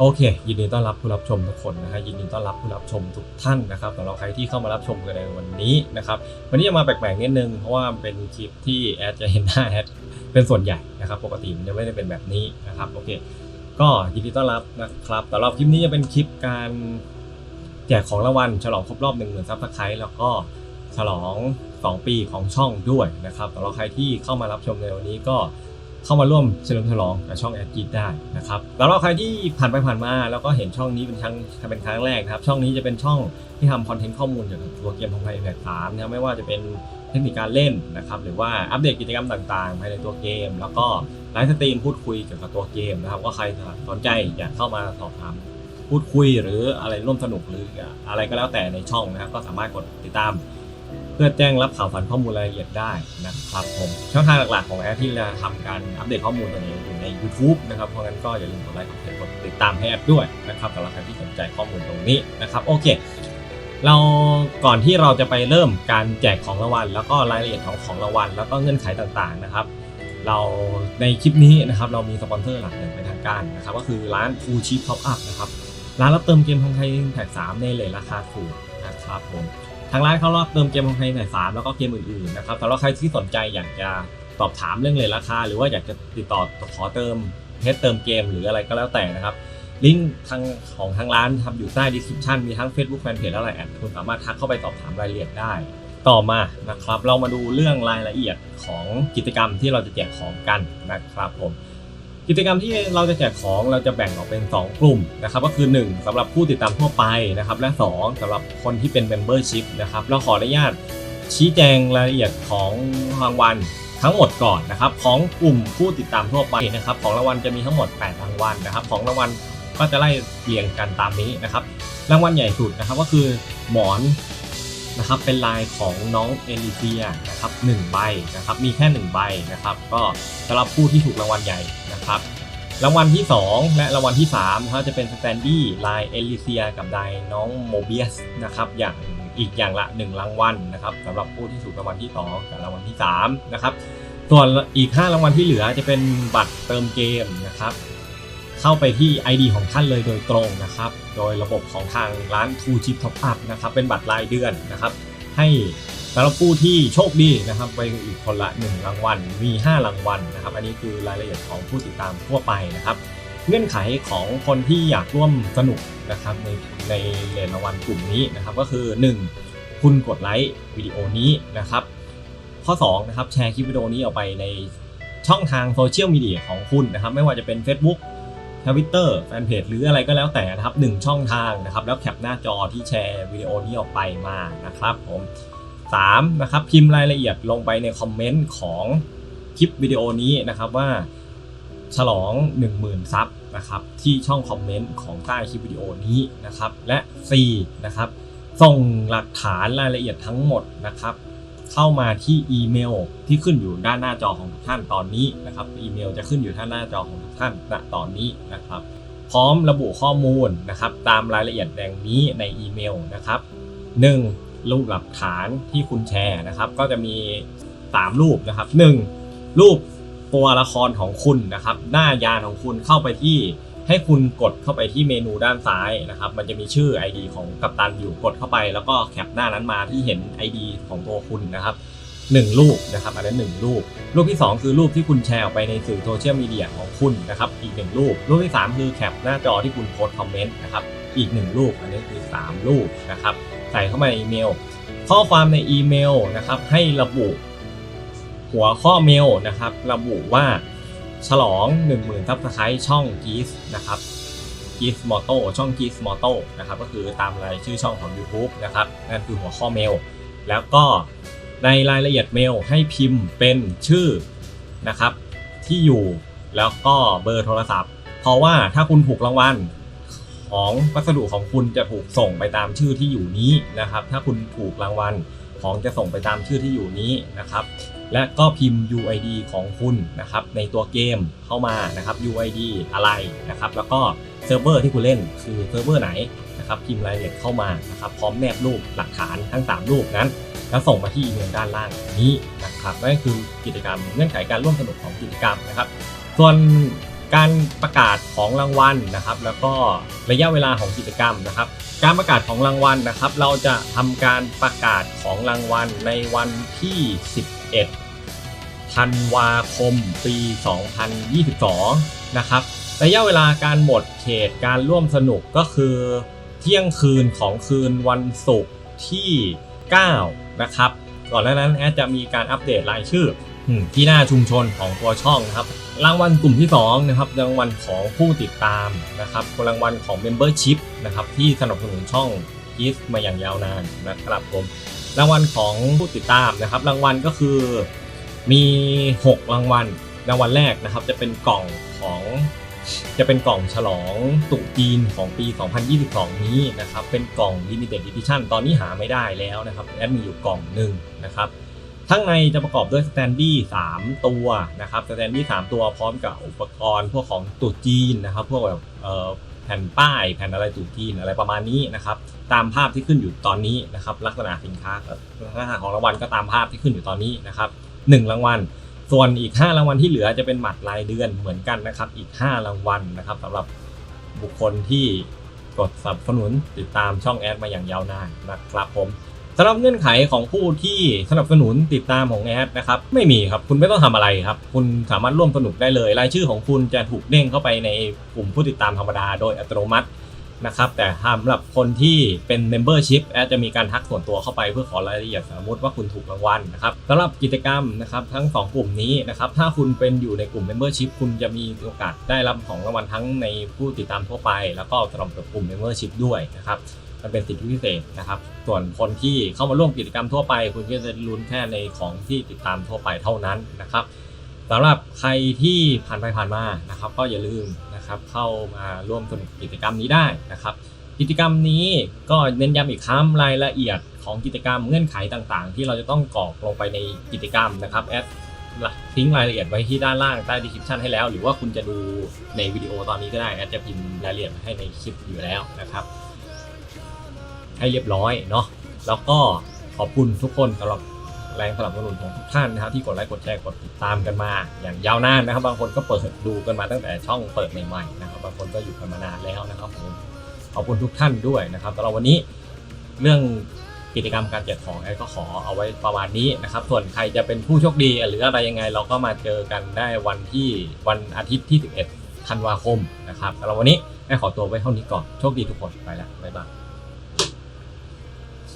โอเค ยินดีต้อนรับผู้รับชมทุกคนนะฮะยินดีต้อนรับผู้รับชมทุกท่านนะครับสำหรับใครที่เข้ามารับชมกันในวันนี้นะครับวันนี้จะมาแปลกๆนิดนึงเพราะว่าเป็นคลิปที่แอดจะเห็นหน้าแอดเป็นส่วนใหญ่นะครับปกติมันจะไม่ได้เป็นแบบนี้นะครับโอเค ก็ยินดีต้อนรับนะครับสำหรับคลิปนี้จะเป็นคลิปการแจกของรางวัลฉลองครบรอบ1 0,000ซับสไครต์แล้วก็ฉลอง 2 ปีของช่องด้วยนะครับสำหรับใครที่เข้ามารับชมในวันนี้ก็ เข้ามาร่วมเฉลิมฉลองกับช่องแอดจีดได้นะครับสำหรับใครที่ผ่านไปผ่านมาแล้วก็เห็นช่องนี้เป็นครั้งเป็นครั้งแรกครับ ช่องนี้จะเป็นช่องที่ทำคอนเทนต์ข้อมูลเกี่ยวกับตัวเกมของไทยแพลตฟอร์มนะครับไม่ว่าจะเป็นเทคนิคการเล่นนะครับหรือว่าอัปเดตกิจกรรมต่างๆภายในตัวเกม แล้วก็ไลฟ์สตรีมพูดคุยเกี่ยวกับตัวเกมนะครับว่าใครสนใจอยากเข้ามาสอบถามพูดคุยหรืออะไรร่วมสนุกหรืออะไรก็แล้วแต่ในช่องนะครับก็สามารถกดติดตาม พื่อแจ้งรับข่าวสารข้อมูลรายละเอียดได้นะครับผมช่องทางหลักๆของแอดที่จะทำการอัปเดตข้อมูลตัวนี้อยู่ใน YouTube นะครับเพราะงั้นก็อย่าลืมกดไลค์กดแชร์กดติดตามให้แอดด้วยนะครับสำหรับใครที่สนใจข้อมูลตรงนี้นะครับโอเค เราก่อนที่เราจะไปเริ่มการแจกของรางวัล แล้วก็รายละเอียดของของรางวัล แล้วก็เงื่อนไขต่างๆนะครับเราในคลิปนี้นะครับเรามีสปอนเซอร์หลักอย่างเป็นทางการนะครับก็คือร้าน Full Chip Top Up นะครับร้านรับเติมเกมทองไทยแท็ก3ในเลทราคาถูกนะครับผม ทางร้านเขารับเติมเกมทองไทยแท็ก3แล้วก็เกมอื่นๆนะครับสำหรับใครที่สนใจอยากจะสอบถามเรื่องเลทราคา หรือว่าอยากจะติดต่อขอเติมเพชรเติมเกมหรืออะไรก็แล้วแต่นะครับลิงก์ทางของทางร้านครับอยู่ใต้ description มีทั้ง Facebook Fanpage และไลน์แอดคุณสามารถทักเข้าไปสอบถามรายละเอียดได้ ต่อมานะครับ เรามาดูเรื่องรายละเอียดของกิจกรรมที่เราจะแจกของกันนะครับผม กิจกรรมที่เราจะแจกของเราจะแบ่งออกเป็น 2 กลุ่มนะครับก็คือ 1สำหรับผู้ติดตามทั่วไปนะครับและ 2สำหรับคนที่เป็น Membership นะครับเราขออนุญาตชี้แจงรายละเอียดของรางวัลทั้งหมดก่อนนะครับของกลุ่มผู้ติดตามทั่วไปนะครับของรางวัลจะมีทั้งหมด 8 รางวัลนะครับ ของรางวัลก็จะไล่เรียงกันตามนี้นะครับ รางวัลใหญ่สุดนะครับก็คือหมอนนะครับเป็นลายของน้องเอลิเซียนะครับหนึ่งใบนะครับมีแค่ 1 ใบนะครับก็สำหรับผู้ที่ถูกรางวัลใหญ่ นะครับรางวัลที่ 2 และรางวัลที่3นะครับจะเป็นสแตนดี้ลายเอลิเซียกับลายน้องโมเบียสนะครับอย่างอีกอย่างละ 1 รางวัลนะครับสำหรับผู้ที่ถูกรางวัลที่ 2 กับรางวัลที่3นะครับส่วนอีก 5 รางวัลที่เหลือจะเป็นบัตรเติมเกมนะครับเข้าไปที่ ID ของท่านเลยโดยตรงนะครับโดยระบบของทางร้าน True Chip Top Up นะครับเป็นบัตรรายเดือนนะครับให้ สำหรับผู้ที่โชคดีนะครับไปอีกคนละ 1 รางวัลมี 5 รางวัลนะครับ อันนี้คือรายละเอียดของผู้ติดตามทั่วไปนะครับ เงื่อนไขของคนที่อยากร่วมสนุกนะครับในในเหรียญรางวัลกลุ่มนี้นะครับ ก็คือ 1. คุณกดไลค์วิดีโอนี้นะครับ ข้อ2นะครับแชร์คลิปวิดีโอนี้ออกไปในช่องทางโซเชียลมีเดียของคุณนะครับ ไม่ว่าจะเป็น Facebook ทวิตเตอร์แฟนเพจหรืออะไรก็แล้วแต่นะครับหนึ่งช่องทางนะครับ แล้วแคปหน้าจอที่แชร์วิดีโอนี้ออกไปมานะครับผม 3นะครับพิมพ์รายละเอียดลงไปในคอมเมนต์ของคลิปวิดีโอนี้นะครับว่าฉลอง 10,000 ซับนะครับที่ช่องคอมเมนต์ของใต้คลิปวิดีโอนี้นะครับและ4นะครับส่งหลักฐานรายละเอียดทั้งหมดนะครับเข้ามาที่อีเมลที่ขึ้นอยู่ด้านหน้าจอของทุกท่านตอนนี้นะครับอีเมลจะขึ้นอยู่ท่านหน้าจอของทุกท่านณตอนนี้นะครับ พร้อมระบุข้อมูลนะครับตามรายละเอียดดังนี้ในอีเมลนะครับ 1. รูปหลักฐานที่คุณแชร์นะครับ ก็จะมี3รูปนะครับ 1. รูปตัวละครของคุณนะครับ หน้ายานของคุณเข้าไปที่ให้คุณกดเข้าไปที่เมนูด้านซ้ายนะครับ มันจะมีชื่อ ID ของกัปตันอยู่กดเข้าไป แล้วก็แคปหน้านั้นมาที่เห็น ID ของตัวคุณนะครับ1รูปนะครับอันนั้น1รูป รูปที่ 2 คือรูปที่คุณแชร์ออกไปในสื่อโซเชียลมีเดียของคุณนะครับอีก 1 รูป รูปที่ 3 คือแคปหน้าจอที่คุณโพสคอมเมนต์นะครับอีก 1 รูปอันนี้คือ 3 รูปนะครับ ใส่เข้ามาในอีเมล ข้อความในอีเมลนะครับให้ระบุ หัวข้อเมลนะครับ ระบุว่าฉลอง 10,000ซับสไครต์ช่องกีสนะครับกีสมอโต้ช่องกีสมอโต้นะครับก็คือตามรายชื่อช่องของ YouTube นะครับนั่นคือหัวข้อเมล แล้วก็ในรายละเอียดเมลให้พิมพ์เป็นชื่อนะครับที่อยู่แล้วก็เบอร์โทรศัพท์ เพราะว่าถ้าคุณถูกรางวัล ของพัสดุของคุณจะถูกส่งไปตามชื่อที่อยู่นี้นะครับ ถ้าคุณถูกรางวัลของจะส่งไปตามชื่อที่อยู่นี้นะครับ และก็พิมพ์ UID ของคุณนะครับ ในตัวเกมเข้ามานะครับ UID อะไรนะครับ แล้วก็เซิร์ฟเวอร์ที่คุณเล่นคือเซิร์ฟเวอร์ไหนนะครับพิมพ์รายละเอียดเข้ามานะครับ พร้อมแนบรูปหลักฐานทั้ง 3 รูปนั้น แล้วส่งมาที่อีเมลด้านล่างนี้นะครับนั่นคือกิจกรรมเงื่อนไขการร่วมสนุกของกิจกรรมนะครับ ส่วน การประกาศของรางวัลนะครับ แล้วก็ระยะเวลาของกิจกรรมนะครับ การประกาศของรางวัลนะครับ เราจะทำการประกาศของรางวัลในวันที่ 11 ธันวาคม ปี 2022 นะครับ ระยะเวลาการหมดเขตการร่วมสนุกก็คือ เที่ยงคืนของคืนวันศุกร์ที่ 9 นะครับ ก่อนหน้านั้นแอดจะมีการอัปเดตรายชื่อ ที่หน้าชุมชนของตัวช่องนะครับ รางวัลกลุ่มที่2นะครับรางวัลของผู้ติดตามนะครับรางวัลของ Membership นะครับที่สนับสนุนช่องกีฟมาอย่างยาวนานนะครับผมรางวัลของผู้ติดตามนะครับ รางวัลก็คือมี 6 รางวัลรางวัลแรกนะครับ จะเป็นกล่องของจะเป็นกล่องฉลองตุจีนของปี 2022 นี้นะครับ เป็นกล่อง Limited Edition ตอนนี้หาไม่ได้แล้วนะครับแอดมีอยู่กล่องหนึ่งนะครับ ข้างในจะประกอบด้วยสแตนดี้3ตัวนะครับสแตนดี้3ตัวพร้อมกับอุปกรณ์พวกของตุ๊จีนนะครับ พวกแบบแผ่นป้ายแผ่นอะไรตุ๊จีนอะไรประมาณนี้นะครับ ตามภาพที่ขึ้นอยู่ตอนนี้นะครับ ลักษณะสินค้าลักษณะของรางวัลก็ตามภาพที่ขึ้นอยู่ตอนนี้นะครับหนึ่งรางวัล ส่วนอีก 5 รางวัลที่เหลือจะเป็นหมัดรายเดือนเหมือนกันนะครับ อีก 5 รางวัลนะครับสำหรับบุคคลที่กดสนับสนุนติดตามช่องแอดมาอย่างยาวนานนะครับผม สำหรับเงื่อนไขของผู้ที่สนับสนุนติดตามของแอดนะครับไม่มีครับคุณไม่ต้องทำอะไรครับ คุณสามารถร่วมสนุกได้เลย รายชื่อของคุณจะถูกเด้งเข้าไปในกลุ่มผู้ติดตามธรรมดาโดยอัตโนมัตินะครับแต่สำหรับคนที่เป็น Membership แอดจะมีการทักส่วนตัวเข้าไปเพื่อขอรายละเอียดสมมติว่าคุณถูกรางวัลนะครับสำหรับกิจกรรมนะครับทั้ง 2 กลุ่มนี้นะครับถ้าคุณเป็นอยู่ในกลุ่ม Membership คุณจะมีโอกาสได้รับของรางวัลทั้งในผู้ติดตามทั่วไป แล้วก็สำหรับกลุ่ม Membership ด้วยนะครับ มันเป็นสิทธิพิเศษนะครับ ส่วนคนที่เข้ามาร่วมกิจกรรมทั่วไป คุณก็จะลุ้นแค่ในของที่ติดตามทั่วไปเท่านั้นนะครับสำหรับใครที่ผ่านไปผ่านมานะครับ ก็อย่าลืมนะครับเข้ามาร่วมสนุกกิจกรรมนี้ได้นะครับ กิจกรรมนี้ก็เน้นย้ำอีกครั้งรายละเอียดของกิจกรรมเงื่อนไขต่างๆ ที่เราจะต้องกรอกลงไปในกิจกรรมนะครับแอดทิ้งรายละเอียดไว้ที่ด้านล่างใต้ description ให้แล้ว หรือว่าคุณจะดูในวิดีโอตอนนี้ก็ได้แอดจะพิมพ์รายละเอียดให้ในคลิปอยู่แล้วนะครับ ให้เรียบร้อยเนาะแล้วก็ขอบคุณทุกคนสำหรับแรงสนับสนุนของทุกท่านนะครับที่กดไลค์กดแชร์กดติดตามกันมา อย่างยาวนานนะครับ บางคนก็เปิดดูกันมาตั้งแต่ช่องเปิดใหม่ๆนะครับบางคนก็อยู่กันมานานแล้วนะครับผมขอบคุณทุกท่านด้วยนะครับสำหรับวันนี้เรื่องกิจกรรมการแจกของแอดก็ขอเอาไว้ประมาณนี้นะครับ ส่วนใครจะเป็นผู้โชคดีหรืออะไรยังไง เราก็มาเจอกันได้วันที่วันอาทิตย์ที่ 11ธันวาคมนะครับสำหรับวันนี้แอดขอตัวไว้เท่านี้ก่อนโชคดีทุกคนไปแล้วบ๊ายบาย